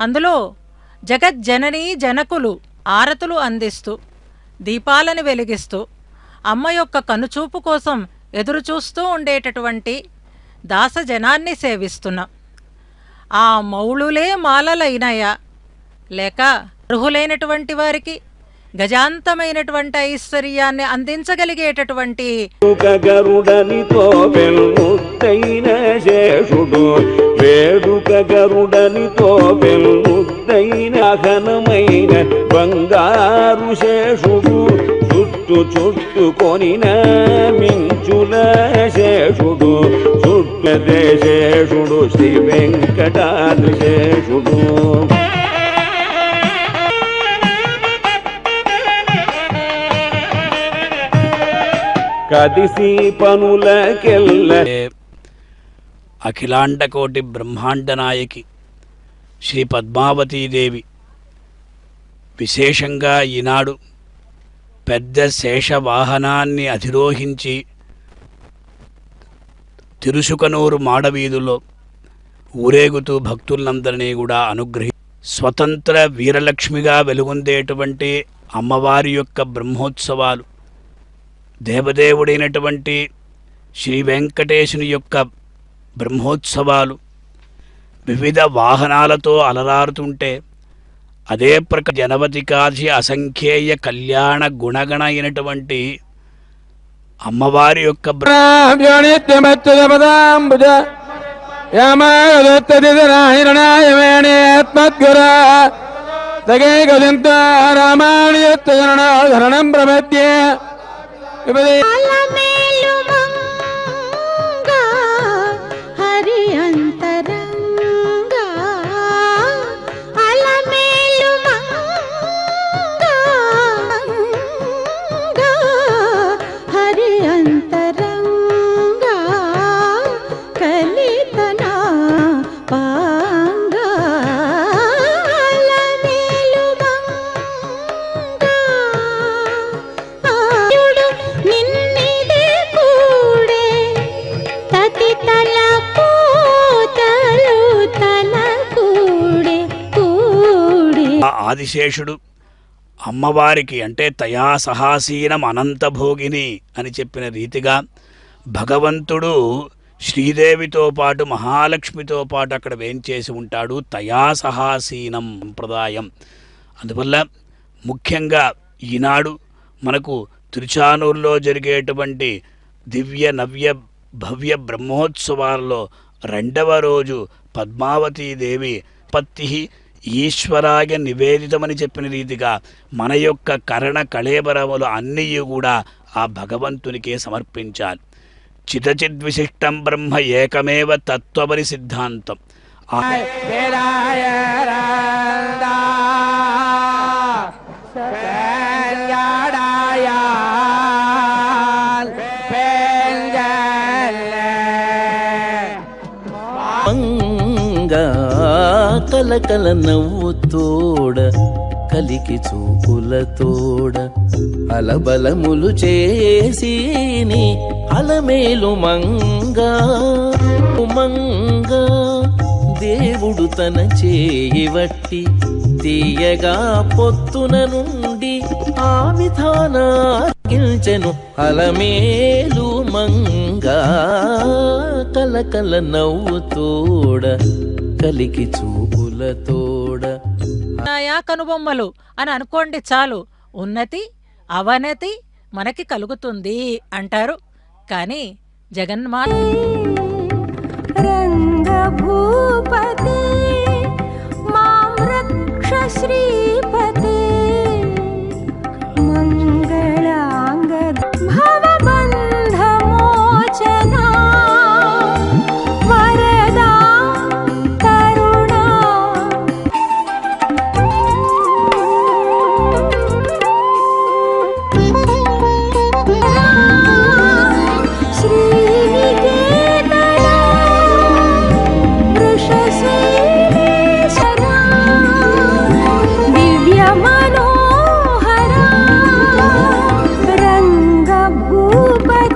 అందులో జగజ్జననీ జనకులు ఆరతులు అందిస్తూ దీపాలను వెలిగిస్తూ అమ్మ యొక్క కనుచూపు కోసం ఎదురుచూస్తూ ఉండేటటువంటి దాసజనాన్ని సేవిస్తున్నాం. ఆ మౌళులే మాలలైనాయా లేక అర్హులైనటువంటి వారికి గజాంతమైనటువంటి ఐశ్వర్యాన్ని అందించగలిగేటటువంటి గరుడనితో శేషుడు వేడుక గరుడనితో పెల్ముద్దైన ఘనమైన బంగారు శేషుడు చుట్టు చుట్టుకొనిన మించుల శేషుడు చుట్టదే శేషుడు శ్రీ వెంకటాద్రి శేషుడు. కదిసి పనులకెల్ల అఖిలాండకోటి బ్రహ్మాండ నాయకి శ్రీ పద్మావతీదేవి విశేషంగా ఈనాడు పెద్ద శేషవాహనాన్ని అధిరోహించి తిరుసుకనూరు మాడవీధుల్లో ఊరేగుతూ భక్తులందరినీ కూడా అనుగ్రహి స్వతంత్ర వీరలక్ష్మిగా వెలుగొందేటువంటి అమ్మవారి యొక్క బ్రహ్మోత్సవాలు దేవదేవుడైనటువంటి శ్రీ వెంకటేశుని యొక్క బ్రహ్మోత్సవాలు వివిధ వాహనాలతో అలరారుతుంటే అదే ప్రక జనవతికాది అసంఖ్యేయ కళ్యాణ గుణగణ అయినటువంటి అమ్మవారి యొక్క బ్ర- ఆదిశేషుడు అమ్మవారికి అంటే తయా సహాసీనం అనంతభోగిని అని చెప్పిన రీతిగా భగవంతుడు శ్రీదేవితో పాటు మహాలక్ష్మితో పాటు అక్కడ వేంచేసి ఉంటాడు. తయా సహాసీనం సంప్రదాయం. అందువల్ల ముఖ్యంగా ఈనాడు మనకు తిరుచానూరులో జరిగేటువంటి దివ్య నవ్య భవ్య బ్రహ్మోత్సవాల్లో రెండవ రోజు పద్మావతీదేవి పత్తి ఈశ్వరాయ నివేదితమని చెప్పిన రీతిగా మన యొక్క కరణ కళేబరములు అన్నీ కూడా ఆ భగవంతునికే సమర్పించాలి. చితచిద్విశిష్టం బ్రహ్మ ఏకమేవ తత్వపరి సిద్ధాంతం కలకల నవ్వుతోడ కలికి చూపుల తోడ. అలబలములు చేసి అలమేలు మంగా మంగా దేవుడు తన చేయవట్టి తీయగా పొత్తున నుండి ఆ విధానార్గించెను అలమేలు మంగా. కలకల నవ్వు తోడ కలికి చూపు కళ్ళతోడ నాయా కనుబొమ్మలు అని అనుకోండి చాలు. ఉన్నతి అవనతి మనకి కలుగుతుంది అంటారు. కానీ జగన్మాత రంగభూపతి మాం శ్రీ